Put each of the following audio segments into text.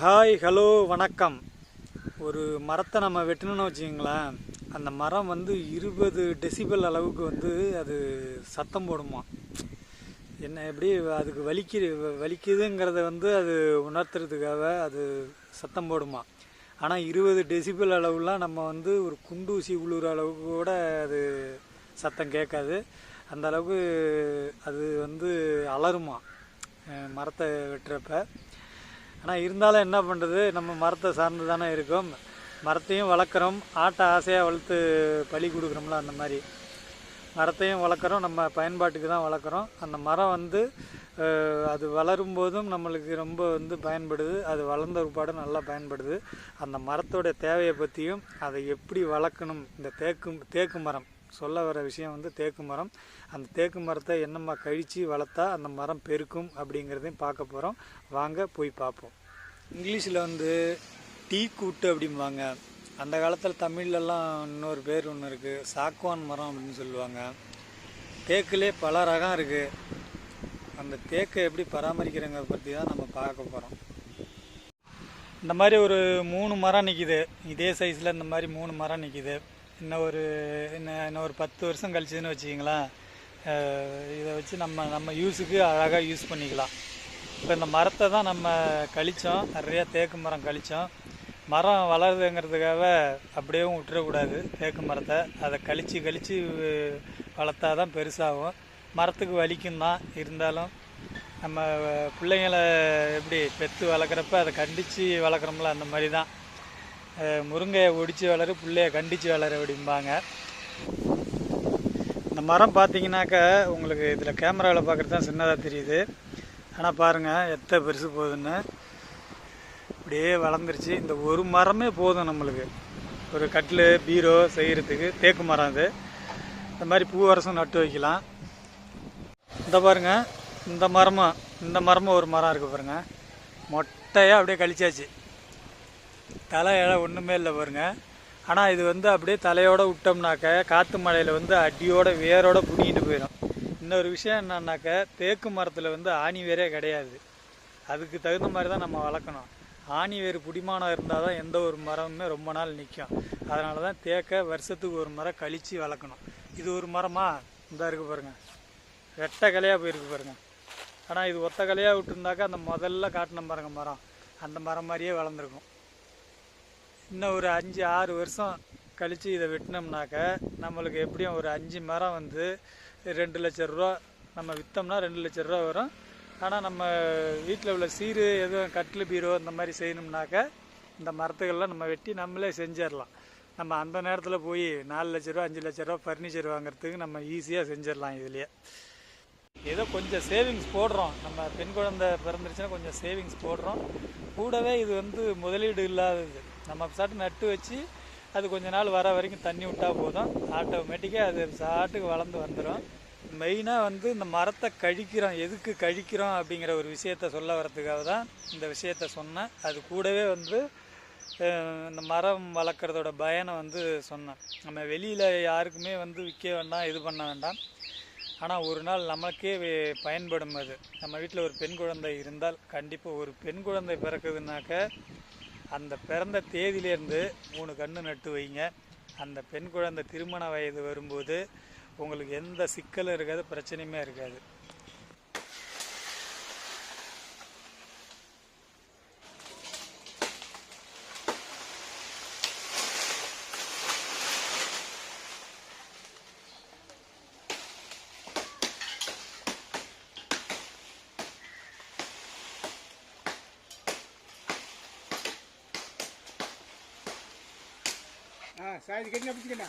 Hi hello வணக்கம். ஒரு மரத்தை நம்ம வெட்டணும்னு வச்சுக்கோங்களேன் அந்த மரம் வந்து இருபது டெசிபல் அளவுக்கு வந்து அது சத்தம் போடுமா? என்ன எப்படி அதுக்கு வலிக்கு வலிக்குதுங்கிறத வந்து அது உணர்த்துறதுக்காக அது சத்தம் போடுமா? ஆனால் இருபது டெசிபல் அளவுலாம் நம்ம வந்து ஒரு குண்டூசி உழுற அளவுக்கு கூட அது சத்தம் கேட்காது. அந்த அளவுக்கு அது வந்து அலருமா மரத்தை வெட்டுறப்ப? ஆனால் இருந்தாலும் என்ன பண்ணுறது நம்ம மரத்தை சார்ந்து தானே இருக்கோம். மரத்தையும் வளர்க்குறோம். ஆட்டை ஆசையாக வளர்த்து பலி கொடுக்குறோம்ல அந்த மாதிரி. மரத்தையும் வளர்க்குறோம். நம்ம பயன்பாட்டுக்கு தான் வளர்க்குறோம். அந்த மரம் வந்து அது வளரும் போதும் நம்மளுக்கு ரொம்ப வந்து பயன்படுது. அது வளர்ந்த ஒருபாடு நல்லா பயன்படுது. அந்த மரத்தோட தேவையை பற்றியும் அதை எப்படி வளர்க்கணும்? இந்த தேக்கு தேக்கு மரம். சொல்ல வர விஷயம் வந்து தேக்கு மரம். அந்த தேக்கு மரத்தை என்னம்மா கழித்து வளர்த்தா அந்த மரம் பெருக்கும் அப்படிங்கிறதையும் பார்க்க போகிறோம் வாங்க போய் பார்ப்போம். இங்கிலீஷில் வந்து டீ கூட்டு அப்படிம்பாங்க. அந்த காலத்தில் தமிழ்லலாம் இன்னொரு பேர் ஒன்று இருக்குது சாக்குவான் மரம் அப்படின்னு சொல்லுவாங்க. தேக்குலேயே பல ரகம் இருக்குது அந்த தேக்கை எப்படி பராமரிக்கிறங்க பற்றி தான் நம்ம பார்க்க போகிறோம் இந்த மாதிரி ஒரு மூணு மரம் நிற்கிது இதே சைஸில் இந்த மாதிரி மூணு மரம் நிற்கிது இன்னும் ஒரு இன்னும் இன்னும் ஒரு பத்து வருஷம் கழிச்சுதுன்னு வச்சுக்கிங்களேன். இதை வச்சு நம்ம நம்ம யூஸுக்கு அழகாக யூஸ் பண்ணிக்கலாம். இப்போ இந்த மரத்தை தான் நம்ம கழித்தோம் நிறையா தேக்கு மரம் கழித்தோம் மரம் வளருதுங்கிறதுக்காக அப்படியேவும் விட்டுறக்கூடாது தேக்கு மரத்தை. அதை கழித்து கழித்து வளர்த்தா தான் பெருசாகும். மரத்துக்கு வலிக்கும் தான். இருந்தாலும் நம்ம பிள்ளைங்களை எப்படி பெற்று வளர்க்குறப்ப அதை கண்டித்து வளர்க்குறோம்ல அந்த மாதிரி தான். முருங்கையை ஒடிச்சு வளரு பிள்ளைய கண்டித்து வளர அப்படிம்பாங்க. இந்த மரம் பார்த்தீங்கன்னாக்கா உங்களுக்கு இதில் கேமராவில் பார்க்குறது தான் சின்னதாக தெரியுது. ஆனால் பாருங்கள் எத்தனை பெருசு போகுதுன்னு. அப்படியே வளர்ந்துருச்சு. இந்த ஒரு மரமே போதும் நம்மளுக்கு. ஒரு கட்டில் பீரோ செய்கிறதுக்கு தேக்கு மரம் அது. இந்த மாதிரி பூவரசம் நட்டு வைக்கலாம். இந்த பாருங்க இந்த மரமும் இந்த மரமும் ஒரு மரம் இருக்குது பாருங்கள் மொட்டையாக அப்படியே கழிச்சாச்சு. தலை இலை ஒன்றுமே இல்லை பாருங்க. ஆனால் இது வந்து அப்படியே தலையோடு விட்டோம்னாக்க காற்று மழையில் வந்து அடியோட வேரோட புடிங்கிட்டு போயிடும். இன்னொரு விஷயம் என்னன்னாக்கா தேக்கு மரத்தில் வந்து ஆணி வேரே கிடையாது. அதுக்கு தகுந்த மாதிரி தான் நம்ம வளர்க்கணும். ஆணி வேறு பிடிமானம் இருந்தால் தான் எந்த ஒரு மரமுமே ரொம்ப நாள் நிற்கும் அதனால தான் தேக்கை வருஷத்துக்கு ஒரு மரம் கழித்து வளர்க்கணும். இது ஒரு மரமா? இந்த இருக்கு பாருங்க. வெட்ட கலையாக போயிருக்கு பாருங்க. ஆனால் இது ஒத்த கலையாக விட்டுருந்தாக்கா அந்த முதல்ல காட்டின பாருங்க மரம். அந்த மரம் மாதிரியே வளர்ந்துருக்கும். இன்னும் ஒரு அஞ்சு ஆறு வருஷம் கழித்து இதை வெட்டினோம்னாக்க நம்மளுக்கு எப்படியும் ஒரு அஞ்சு மரம் வந்து ரெண்டு லட்ச ரூபா. நம்ம விற்றோம்னா ரெண்டு லட்ச ரூபா வரும். ஆனால் நம்ம வீட்டில் உள்ள சீரு எதுவும் கட்டில் பீரோ இந்த மாதிரி செய்யணும்னாக்கா இந்த மரத்துக்கள்லாம் நம்ம வெட்டி நம்மளே செஞ்சிடலாம். நம்ம அந்த நேரத்தில் போய் நாலு லட்ச ரூபா அஞ்சு லட்ச ரூபா ஃபர்னிச்சர் வாங்குறதுக்கு நம்ம ஈஸியாக செஞ்சிடலாம் இதுலேயே. ஏதோ கொஞ்சம் சேவிங்ஸ் போடுறோம். நம்ம பெண் குழந்தை பிறந்துருச்சுன்னா கொஞ்சம் சேவிங்ஸ் போடுறோம். கூடவே இது வந்து முதலீடு இல்லாதது. நம்ம சாட்டு நட்டு வச்சு அது கொஞ்ச நாள் வர வரைக்கும் தண்ணி விட்டால் போதும். ஆட்டோமேட்டிக்காக அது சாட்டுக்கு வளர்ந்து வந்துடும் மெயினாக வந்து இந்த மரத்தை கழிக்கிறோம் எதுக்கு கழிக்கிறோம் அப்படிங்கிற ஒரு விஷயத்த சொல்ல வரதுக்காக தான் இந்த விஷயத்த சொன்னேன். அது கூடவே வந்து இந்த மரம் வளர்க்குறதோட பயனை வந்து சொன்னேன். நம்ம வெளியில் யாருக்குமே வந்து விற்க வேண்டாம் இது பண்ண வேண்டாம். ஆனால் ஒரு நாள் நமக்கே பயன்படும் அது. நம்ம வீட்டில் ஒரு பெண் குழந்தை இருந்தால் கண்டிப்பாக ஒரு பெண் குழந்தை பிறக்குதுனாக்க அந்த பிறந்த தேதியிலேருந்து மூணு கன்று நட்டு வைங்க. அந்த பெண் குழந்தை திருமண வயது வரும்போது உங்களுக்கு எந்த சிக்கலும் இருக்காது பிரச்சனையுமே இருக்காது. ஆ சாதி கட்டினா பிடிச்சிக்கண்ணா.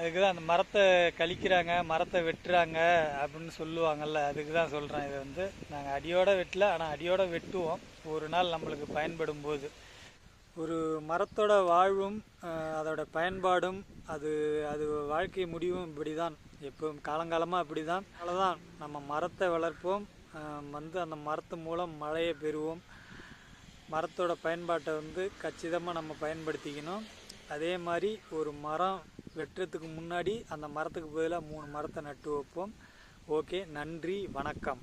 அதுக்கு தான் அந்த மரத்தை கழிக்கிறாங்க மரத்தை வெட்டுறாங்க அப்படின்னு சொல்லுவாங்கல்ல அதுக்கு தான் சொல்கிறேன் இதை வந்து நாங்கள் அடியோட வெட்டல ஆனால் அடியோட வெட்டுவோம். ஒரு நாள் நம்மளுக்கு பயன்படும் போது ஒரு மரத்தோட வாழ்வும் அதோட பயன்பாடும் அது அது வாழ்க்கை முடிவும் இப்படி தான் எப்பவும் காலங்காலமாக இப்படி தான் அவ்வளோதான் நம்ம மரத்தை வளர்ப்போம். வந்து அந்த மரத்து மூலம் மழையை பெறுவோம். மரத்தோட பயன்பாட்டை வந்து கச்சிதமாக நம்ம பயன்படுத்திக்கணும். அதே மாதிரி ஒரு மரம் வெட்டுறதுக்கு முன்னாடி அந்த மரத்துக்கு பதிலாக மூணு மரத்தை நட்டு வைப்போம். ஓகே நன்றி வணக்கம்.